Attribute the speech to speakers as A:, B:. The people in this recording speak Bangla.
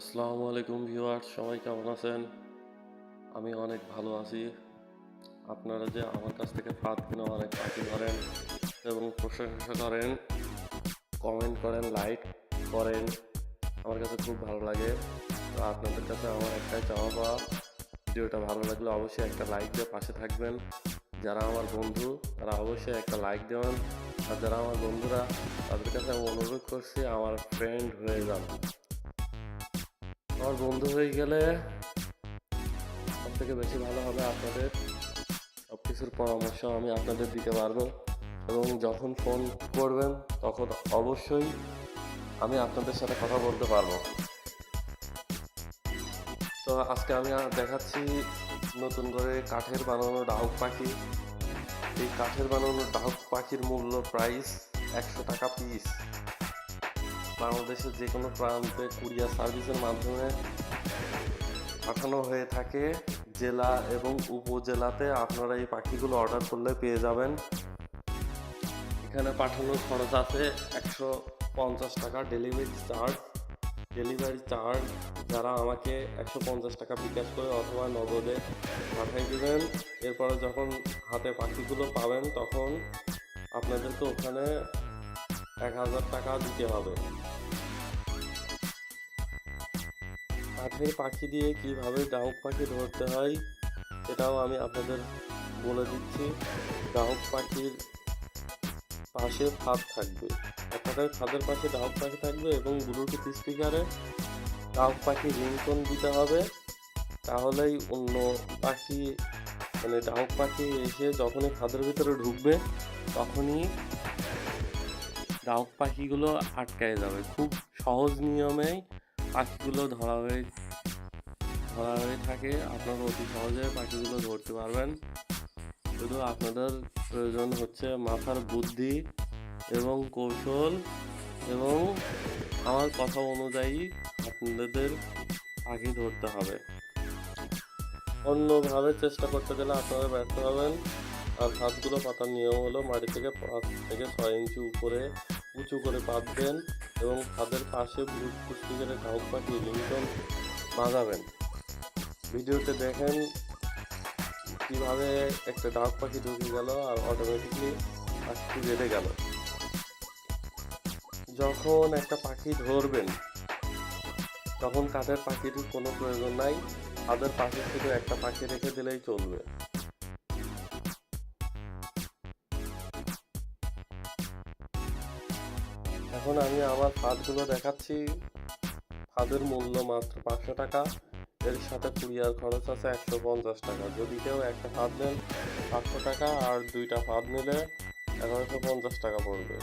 A: আসসালামু আলাইকুম ভিউয়ার সবাই কেমন আছেন? আমি অনেক ভালো আছি। আপনারা যে আমার কাছ থেকে ফাঁদ কিনে অনেক পাখি ধরেন এবং প্রশংসা করেন কমেন্ট করেন লাইক করেন, আমার কাছে খুব ভালো লাগে। তো আপনাদের কাছে আমার একটাই চাওয়া পাওয়া, ভিডিওটা ভালো লাগলে অবশ্যই একটা লাইক দিয়ে পাশে থাকবেন। যারা আমার বন্ধু, তারা অবশ্যই একটা লাইক দেবেন। আর যারা আমার বন্ধুরা, তাদের কাছে আমি অনুরোধ করছি, আমার ফ্রেন্ড হয়ে যান। আমার বন্ধু হয়ে গেলে সব থেকে বেশি ভালো হবে আপনাদের। সব কিছুর পরামর্শ আমি আপনাদের দিতে পারব। এবং যখন ফোন করবেন, তখন অবশ্যই আমি আপনাদের সাথে কথা বলতে পারব। তো আজকে আমি দেখাচ্ছি নতুন করে কাঠের বানানো ডাহুক পাখি। এই কাঠের বানানো ডাহুক পাখির মূল্য প্রাইস একশো টাকা পিস বাংলাদেশের যে কোনো প্রান্তে কুরিয়ার সার্ভিসের মাধ্যমে পাঠানো হয়ে থাকে জেলা এবং উপজেলাতে আপনারা এই পাখিগুলো অর্ডার করলে পেয়ে যাবেন। এখানে পাঠানোর খরচ আছে একশো পঞ্চাশ টাকা ডেলিভারি চার্জ। ডেলিভারি চার্জ যারা আমাকে একশো পঞ্চাশ টাকা বিকাশ করে অথবা নগদে পাঠিয়ে দেবেন। এরপরে যখন হাতে পাখিগুলো পাবেন তখন আপনাদেরকে ওখানে এক হাজার টাকা দিতে হবে। কাঠের পাখি দিয়ে কীভাবে ডাহুক পাখি ধরতে হয়, সেটাও আমি আপনাদের বলে দিচ্ছি। ডাহুক পাখির পাশে ফাঁদ থাকবে। অর্থাৎ ফাঁদের পাশে ডাহুক পাখি থাকবে এবং ব্লুটুথ স্পিকারে ডাহুক পাখি রিংটোন দিতে হবে। তাহলেই অন্য পাখি মানে ডাহুক পাখি এসে যখনই ফাঁদের ভিতরে ঢুকবে, তখনই ডাউক পাখিগুলো আটকায় যাবে। খুব সহজ নিয়মেই পাখিগুলো ধরা হয়ে ধরা হয়ে থাকে। আপনারা অতি সহজে পাখিগুলো ধরতে পারবেন। শুধু আপনাদের প্রয়োজন হচ্ছে মাথার বুদ্ধি এবং কৌশল এবং আমার কথা অনুযায়ী আপনাদের পাখি ধরতে হবে। অন্যভাবে চেষ্টা করতে গেলে আপনারা ব্যর্থ হবেন। আর হাতগুলো পাতার নিয়ম হলো মাটি থেকে পাঁচ থেকে ছয় ইঞ্চি উপরে উঁচু করে বাঁধবেন এবং ছাদের পাশে ব্লুটুথ স্পিকারে কাউক পাখি লিংটন বাজাবেন। ভিডিওতে দেখেন কীভাবে একটা ডাক পাখি ঢুকে গেল আর অটোমেটিকলি পাখিটি বেড়ে গেল। যখন একটা পাখি ধরবেন, তখন কাঠের পাখির কোনো প্রয়োজন নাই। তাদের পাশে শুধু একটা পাখি রেখে দিলেই চলবে। এখন আমি আমার ফাঁদগুলো দেখাচ্ছি। ফাঁদের মূল্য মাত্র পাঁচশো টাকা। এর সাথে কুরিয়ার খরচ আছে একশো পঞ্চাশ টাকা। যদি কেউ একটা ফাঁদ নেন, পাঁচশো টাকা, আর দুইটা ফাঁদ নিলে এগারোশো পঞ্চাশ টাকা পড়বে।